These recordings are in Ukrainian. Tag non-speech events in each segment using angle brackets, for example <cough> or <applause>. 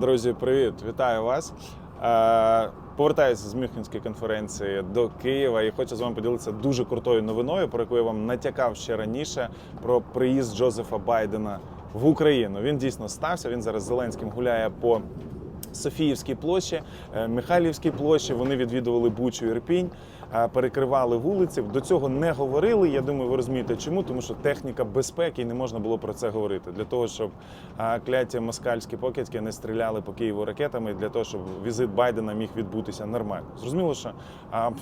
Друзі, привіт! Вітаю вас. Е, Повертаюся з Мюнхенської конференції до Києва і хочу з вами поділитися дуже крутою новиною, про яку я вам натякав ще раніше про приїзд Джозефа Байдена в Україну. Він дійсно стався. Він зараз з Зеленським гуляє по Софіївській площі, е, Михайлівській площі. Вони відвідували Бучу Ірпінь, е, перекривали вулиці. До цього не говорили. Я думаю, ви розумієте, чому, тому що техніка безпеки і не можна було про це говорити. Для того, щоб е, кляті москальські покидьки не стріляли по Києву ракетами, для того, щоб візит Байдена міг відбутися нормально. Зрозуміло, що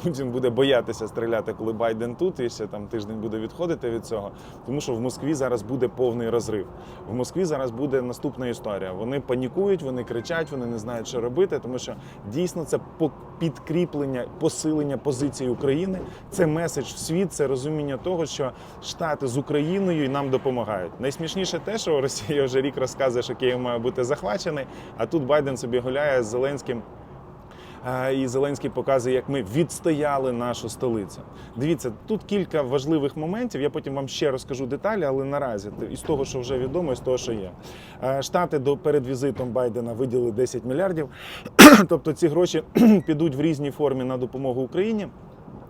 Путін буде боятися стріляти, коли Байден тут, і ще там тиждень буде відходити від цього, тому що в Москві зараз буде повний розрив. В Москві зараз буде наступна історія. Вони панікують, вони кричать, вони не знають, що робити, тому що дійсно це підкріплення, посилення позиції України. Це меседж в світ, це розуміння того, що Штати з Україною нам допомагають. Найсмішніше те, що Росія вже рік розказує, що Київ має бути захвачений, а тут Байден собі гуляє з Зеленським. І Зеленський показує, як ми відстояли нашу столицю. Дивіться, тут кілька важливих моментів. Я потім вам ще розкажу деталі, але наразі із того, що вже відомо, і з того, що є. Штати до перед візитом Байдена виділили 10 мільярдів. <clears throat> тобто ці гроші <clears throat> підуть в різній формі на допомогу Україні.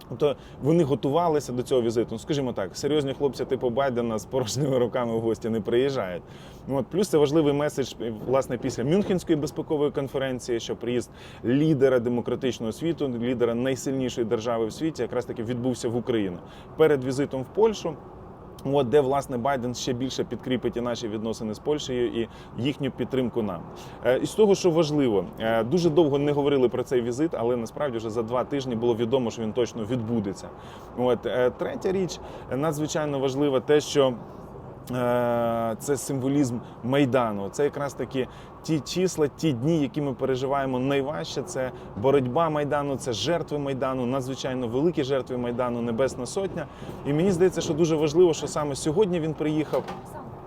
Тобто вони готувалися до цього візиту. Ну, скажімо так, серйозні хлопці типу Байдена з порожніми руками в гості не приїжджають. Ну, От плюс це важливий меседж власне після Мюнхенської безпекової конференції, що приїзд лідера демократичного світу, лідера найсильнішої держави в світі, якраз таки відбувся в Україну перед візитом в Польщу. От де власне Байден ще більше підкріпить і наші відносини з Польщею і їхню підтримку нам. із І з того, що важливо, е, дуже довго не говорили про цей візит, але насправді вже за два тижні було відомо, що він точно відбудеться. От е, третя річ е, надзвичайно важлива, те, що. Е, Це символізм майдану. Це якраз таки ті числа, ті дні, які ми переживаємо найважче. Це боротьба майдану, це жертви майдану, надзвичайно великі жертви майдану, Небесна Сотня. І мені здається, що дуже важливо, що саме сьогодні він приїхав.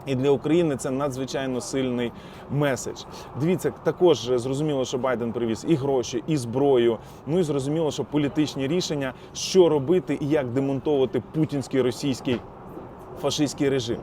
І для України це надзвичайно сильний меседж. Дивіться, також зрозуміло, що Байден привіз і гроші, і зброю. Ну і зрозуміло, що політичні рішення, що робити і як демонтовувати путінський російський. Фашистський режим.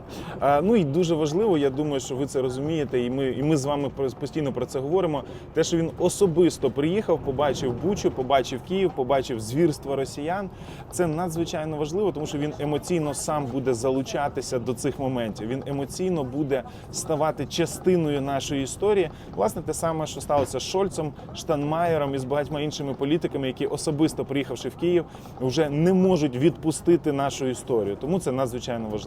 Ну і дуже важливо, я думаю, що ви це розумієте, і ми, і ми з вами постійно про це говоримо. Те, що він особисто приїхав, побачив Бучу, побачив Київ, побачив звірства росіян. Це надзвичайно важливо, тому що він емоційно сам буде залучатися до цих моментів. Він емоційно буде ставати частиною нашої історії. Власне, те саме, що сталося з Шольцем, Штанмаєром і з багатьма іншими політиками, які особисто приїхавши в Київ, вже не можуть відпустити нашу історію. Тому це надзвичайно важливо.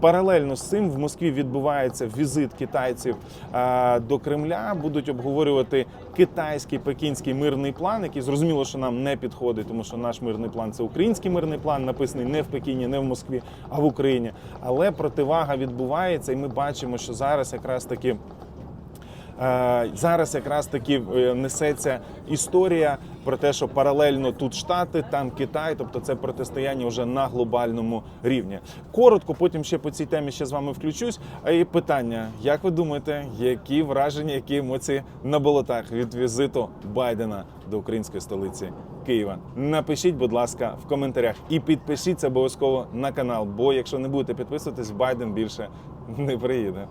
Паралельно з цим в Москві відбувається візит китайців е, до Кремля. Будуть обговорювати китайський пекінський мирний план, який зрозуміло, що нам не підходить, тому що наш мирний план це український мирний план, написаний не в Пекіні, не в Москві, а в Україні. Але противага відбувається, і ми бачимо, що зараз якраз таки. Е, Зараз якраз таки е, несеться історія про те, що паралельно тут Штати, там Китай, тобто це протистояння вже на глобальному рівні. Коротко, потім ще по цій темі ще з вами включусь. А і питання: як ви думаєте, які враження, які емоції на болотах від візиту Байдена до української столиці Києва? Напишіть, будь ласка, в коментарях і підпишіться обов'язково на канал. Бо якщо не будете підписуватись, Байден більше не приїде.